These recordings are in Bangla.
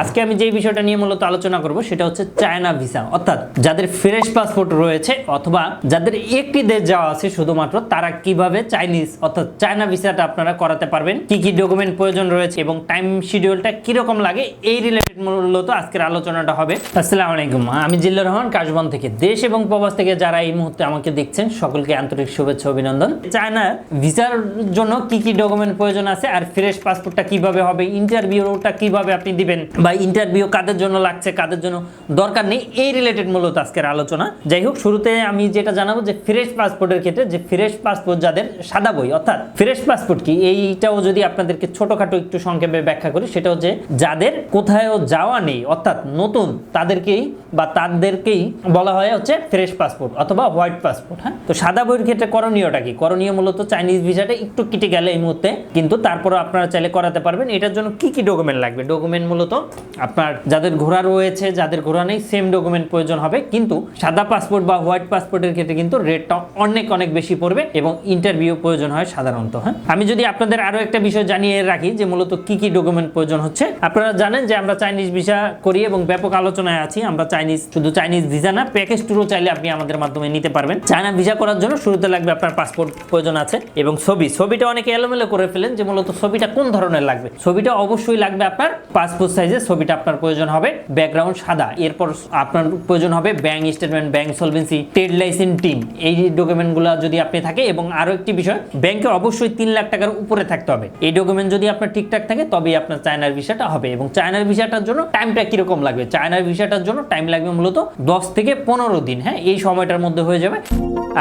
আজকে আমি যে বিষয়টা নিয়ে মূলত আলোচনা করব সেটা হচ্ছে চায়না ভিসা। অর্থাৎ যাদের ফ্রেশ পাসপোর্ট রয়েছে অথবা যাদের একটি দেশ যাওয়া আছে শুধুমাত্র, তারা কীভাবে চাইনিজ অর্থাৎ চায়না ভিসাটা আপনারা করাতে পারবেন, কি কি ডকুমেন্ট প্রয়োজন রয়েছে এবং টাইম শিডিউলটা কীরকম লাগে, এই রিলেটেড মূলত আজকের আলোচনাটা হবে। আসসালামু আলাইকুম, আমি জিল্লুর রহমান, কাশবন থেকে দেশ এবং প্রবাস থেকে যারা এই মুহূর্তে আমাকে দেখছেন, সকলকে আন্তরিক শুভেচ্ছা, অভিনন্দন। চায়না ভিসার জন্য কি কি ডকুমেন্ট প্রয়োজন আছে আর ফ্রেশ পাসপোর্টটা কীভাবে হবে ইন্টারভিউটা কীভাবে আপনি দিবেন বা ইন্টারভিউ কাদের জন্য লাগছে, কাদের জন্য দরকার নেই, এই রিলেটেড মূলত আজকের আলোচনা। যাই হোক, শুরুতে আমি যেটা জানাব যে ফ্রেশ পাসপোর্টের ক্ষেত্রে যে ফ্রেশ পাসপোর্ট যাদের সাদা বই, অর্থাৎ ফ্রেশ পাসপোর্ট কি, এইটাও যদি আপনাদেরকে ছোটখাটো একটু সংক্ষেপে ব্যাখ্যা করি, সেটা হচ্ছে যাদের কোথায়ও যাওয়া নেই, অর্থাৎ নতুন, তাদেরকেই বা তাদেরকেই বলা হয় হচ্ছে ফ্রেশ পাসপোর্ট অথবা হোয়াইট পাসপোর্ট হ্যাঁ? তো সাদা বইয়ের ক্ষেত্রে করণীয়টা কি? করণীয় মূলত চাইনিজ ভিসাটা একটু কেটে গেলে এই মুহূর্তে, কিন্তু তারপরে আপনারা চাইলে করাতে পারবেন। এটার জন্য কি কি ডকুমেন্ট লাগবে? ডকুমেন্ট মূলত আপনার যাদের ঘোরা রয়েছে, যাদের ঘোরা নেই সেম ডকুমেন্ট প্রয়োজন হবে। কিন্তু সাদা পাসপোর্ট বা হোয়াইট পাসপোর্টের ক্ষেত্রে কিন্তু রেটটা অনেক অনেক বেশি পড়বে এবং ইন্টারভিউ প্রয়োজন হয় সাধারণত হ্যাঁ? আমি যদি আপনাদের আরও একটা বিষয় জানিয়ে রাখি যে মূলত কি কি ডকুমেন্ট প্রয়োজন হচ্ছে, আপনারা জানেন যে আমরা চাইনিজ ভিসা করি এবং ব্যাপক আলোচনায় আছি। আমরা চাইনিজ শুধু চাইনিজ ভিসা না প্যাকেজ ট্যুরও চাইলে আপনি আমাদের মাধ্যমে নিতে পারবেন। চায়না ভিসা করার জন্য শুরুতে লাগবে আপনার পাসপোর্ট প্রয়োজন আছে এবং ছবি। ছবিটা অনেকে এলোমেলো করে ফেলেন যে মূলত ছবিটা কোন ধরনের লাগবে? ছবিটা অবশ্যই লাগবে আপনার পাসপোর্ট সাইজের ছবিটা আপনার প্রয়োজন হবে ব্যাকগ্রাউন্ড সাদা। এরপর আপনার প্রয়োজন হবে bank statement bank solvency trade licence team এই ডকুমেন্টগুলো যদি আপনি থাকে এবং আরও একটি বিষয় ব্যাংকে অবশ্যই তিন লাখ টাকার উপরে থাকতে হবে। এই ডকুমেন্ট যদি আপনার ঠিকঠাক থাকে, তবেই আপনার চায়নার ভিসাটা হবে এবং চায়নার ভিসাটার জন্য টাইমটা কীরকম লাগবে? চায়নার ভিসাটার জন্য টাইম লাগবে মূলত দশ থেকে পনেরো দিন হ্যাঁ? এই সময়টার মধ্যে হয়ে যাবে।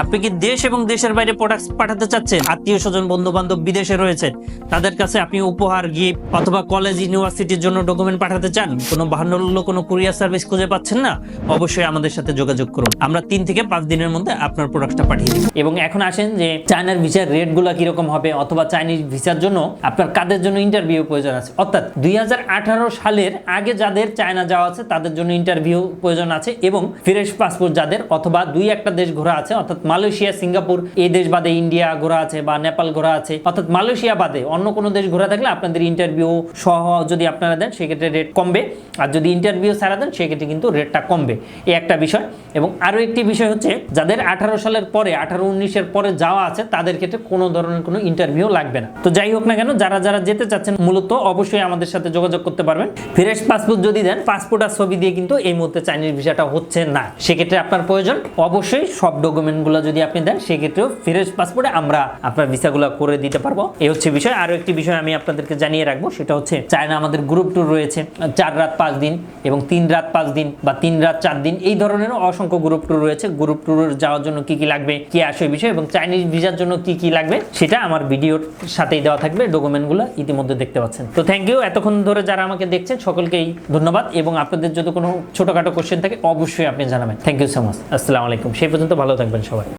আপনি কি দেশ এবং দেশের বাইরে প্রোডাক্ট পাঠাতে চাচ্ছেন? আত্মীয় স্বজন বন্ধু বান্ধব বিদেশে রয়েছেন। তাদের কাছে আপনি উপহার গিফট অথবা কলেজ ইউনিভার্সিটির জন্য ডকুমেন্ট পাঠাতে চান, কোনো বাহান্ন কোনো কুরিয়ার সার্ভিস খুঁজে পাচ্ছেন না, অবশ্যই আমাদের সাথে যোগাযোগ করুন। আমরা তিন থেকে পাঁচ দিনের মধ্যে আপনার প্রোডাক্টটা পাঠিয়ে দিই এবং এখন আসেন যে চায়নার ভিসার রেটগুলো কীরকম হবে অথবা চাইনিজ ভিসার জন্য আপনার কাদের জন্য ইন্টারভিউ প্রয়োজন আছে। অর্থাৎ দুই হাজার আঠারো সালের আগে যাদের চায়না যাওয়া আছে, তাদের জন্য ইন্টারভিউ প্রয়োজন আছে এবং ফ্রেশ পাসপোর্ট যাদের, অথবা দুই একটা দেশ ঘোরা আছে, অর্থাৎ মালয়েশিয়া, সিঙ্গাপুর এই দেশ বাদে ইন্ডিয়া ঘোরা আছে বা নেপাল ঘোরা আছে, অর্থাৎ মালয়েশিয়া বাদে অন্য কোনো দেশ ঘোরা থাকলে আপনাদের ইন্টারভিউ সহ যদি আপনারা দেন, সেক্ষেত্রে রেট কমবে। আর যদি ইন্টারভিউ ছাড়া দেন, সেক্ষেত্রে কিন্তু রেটটা কমবে। এই একটা বিষয়। এবং আরও একটি বিষয় হচ্ছে, যাদের আঠারো সালের পরে, আঠারো উনিশের পরে যাওয়া আছে, তাদের ক্ষেত্রে কোনো ধরনের কোনো ইন্টারভিউ লাগবে না। তো যাই হোক না কেন, যারা যারা যেতে চাচ্ছেন, মূলত অবশ্যই আমাদের সাথে যোগাযোগ করতে পারবেন। ফ্রেশ পাসপোর্ট যদি দেন পাসপোর্ট আর ছবি দিয়ে কিন্তু এই মুহূর্তে চাইনিজ ভিসাটা হচ্ছে না। সেক্ষেত্রে আপনার প্রয়োজন, অবশ্যই সব ডকুমেন্টগুলো যদি আপনি দেন, সেক্ষেত্রেও ফ্রেশ পাসপোর্টে আমরা আপনার ভিসাগুলো করে দিতে পারব। এই হচ্ছে বিষয়। আরও একটি বিষয় আমি আপনাদেরকে জানিয়ে রাখব, সেটা হচ্ছে চায়না আমাদের গ্রুপ ট্যুর রয়েছে। চার রাত, পাঁচ দিন এবং তিন রাত, পাঁচ দিন বা তিন রাত, চার দিন, এই ধরনেরও অসংখ্য গ্রুপ ট্যুর রয়েছে। গ্রুপ ট্যুর যাওয়ার জন্য কি কি লাগবে, কি আসে বিষয় এবং চাইনিজ ভিসার জন্য কি কি লাগবে, সেটা আমার ভিডিওর সাথেই দেওয়া থাকবে। ডকুমেন্টগুলো ইতিমধ্যে দেখতে পাচ্ছেন। তো থ্যাংক ইউ এতক্ষণ ধরে যারা আমাকে দেখছেন, সকলকেই ধন্যবাদ এবং আপনাদের যদি কোনো ছোটোখাটো কোশ্চেন থাকে, অবশ্যই আপনি জানাবেন। থ্যাংক ইউ সো মাচ আসসালামু আলাইকুম। সেই পর্যন্ত ভালো থাকবেন সবাই।